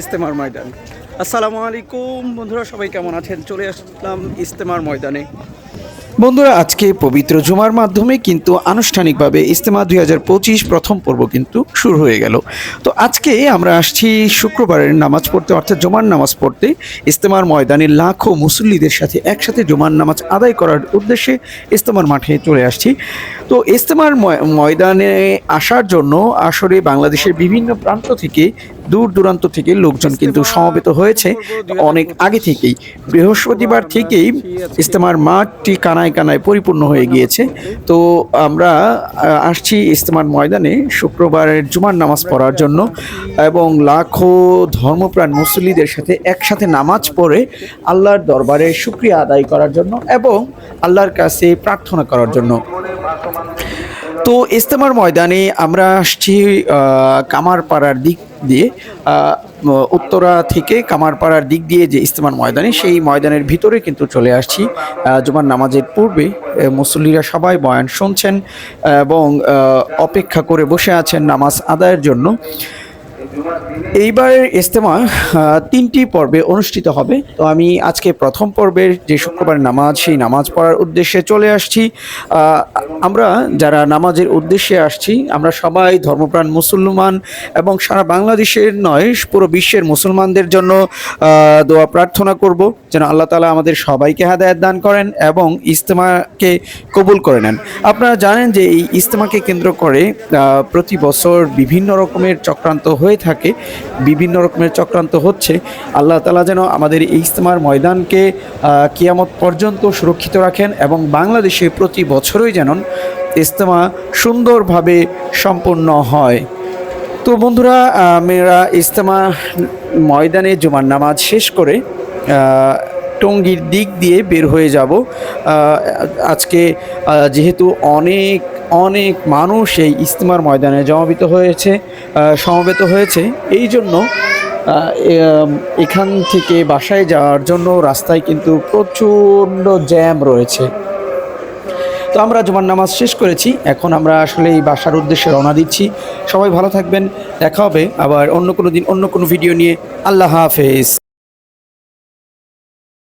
ইস্তেমার ময়দান। আসসালামু আলাইকুম বন্ধুরা সবাই কেমন আছেন? চলে আসলাম ইস্তেমার ময়দানে। বন্ধুরা, আজকে পবিত্র জুমার মাধ্যমে কিন্তু আনুষ্ঠানিকভাবে ইস্তেমা দুই হাজার পঁচিশ প্রথম পর্ব কিন্তু শুরু হয়ে গেল। তো আজকে আমরা আসছি শুক্রবারের নামাজ পড়তে, অর্থাৎ জুমার নামাজ পড়তে। ইস্তেমার ময়দানে লাখো মুসল্লিদের সাথে একসাথে জুমার নামাজ আদায় করার উদ্দেশ্যে ইস্তেমার মাঠে চলে আসছি। তো ইস্তেমার ময়- ময়দানে আসার জন্য আসলে বাংলাদেশের বিভিন্ন প্রান্ত থেকে দূর দূরান্ত থেকে লোকজন কিন্তু সমবেত হয়েছে অনেক আগে থেকেই। বৃহস্পতিবার থেকেই ইস্তেমার মাঠটি কানায় কানায় পরিপূর্ণ হয়ে গিয়েছে। তো আমরা আসছি ইস্তেমার ময়দানে শুক্রবারের জুমার নামাজ পড়ার জন্য এবং লাখো ধর্মপ্রাণ মুসল্লিদের সাথে একসাথে নামাজ পড়ে আল্লাহর দরবারে শুক্রিয়া আদায় করার জন্য এবং আল্লাহর কাছে প্রার্থনা করার জন্য। তো ইস্তেমার ময়দানে আমরা আসছি কামারপাড়ার দিক দিয়ে উত্তরা থেকে কামারপাড়ার দিক দিয়ে যে ইস্তেমার ময়দানে, সেই ময়দানের ভিতরে কিন্তু চলে আসছি। জুমার নামাজের পূর্বে মুসল্লিরা সবাই বয়ান শুনছেন এবং অপেক্ষা করে বসে আছেন নামাজ আদায়ের জন্য। এইবারের ইজতেমা তিনটি পর্বে অনুষ্ঠিত হবে। তো আমি আজকে প্রথম পর্বের যে শুক্রবার নামাজ, সেই নামাজ পড়ার উদ্দেশ্যে চলে আসছি। আমরা যারা নামাজের উদ্দেশ্যে আসছি, আমরা সবাই ধর্মপ্রাণ মুসলমান এবং সারা বাংলাদেশের নয়, পুরো বিশ্বের মুসলমানদের জন্য দোয়া প্রার্থনা করব যেন আল্লাহ তালা আমাদের সবাইকে হেদায়ত দান করেন এবং ইজতেমাকে কবুল করে নেন। আপনারা জানেন যে এই ইজতেমাকে কেন্দ্র করে প্রতি বছর বিভিন্ন রকমের চক্রান্ত হয়ে থাকে, বিভিন্ন রকমের চক্রান্ত হচ্ছে। আল্লাহ তালা যেন আমাদের এই ইস্তেমার ময়দানকে কিয়ামত পর্যন্ত সুরক্ষিত রাখেন এবং বাংলাদেশে প্রতি বছরই যেন ইস্তেমা সুন্দরভাবে সম্পন্ন হয়। তো বন্ধুরা মেয়েরা, ইজতেমা ময়দানে জুমার নামাজ শেষ করে টঙ্গির দিক দিয়ে বের হয়ে যাব। আজকে যেহেতু অনেক অনেক মানুষ এই ইস্তেমার ময়দানে জমাবিত হয়েছে সমবেত হয়েছে। এই জন্য এখান থেকে বাসায় যাওয়ার জন্য রাস্তায় কিন্তু প্রচণ্ড জ্যাম রয়েছে। তো আমরা জুমার নামাজ শেষ করেছি। এখন আমরা আসলে এই বাসার উদ্দেশ্যে রওনা দিচ্ছি। সবাই ভালো থাকবেন। দেখা হবে আবার অন্য কোনো দিন, অন্য কোনো ভিডিও নিয়ে। আল্লাহ হাফেজ।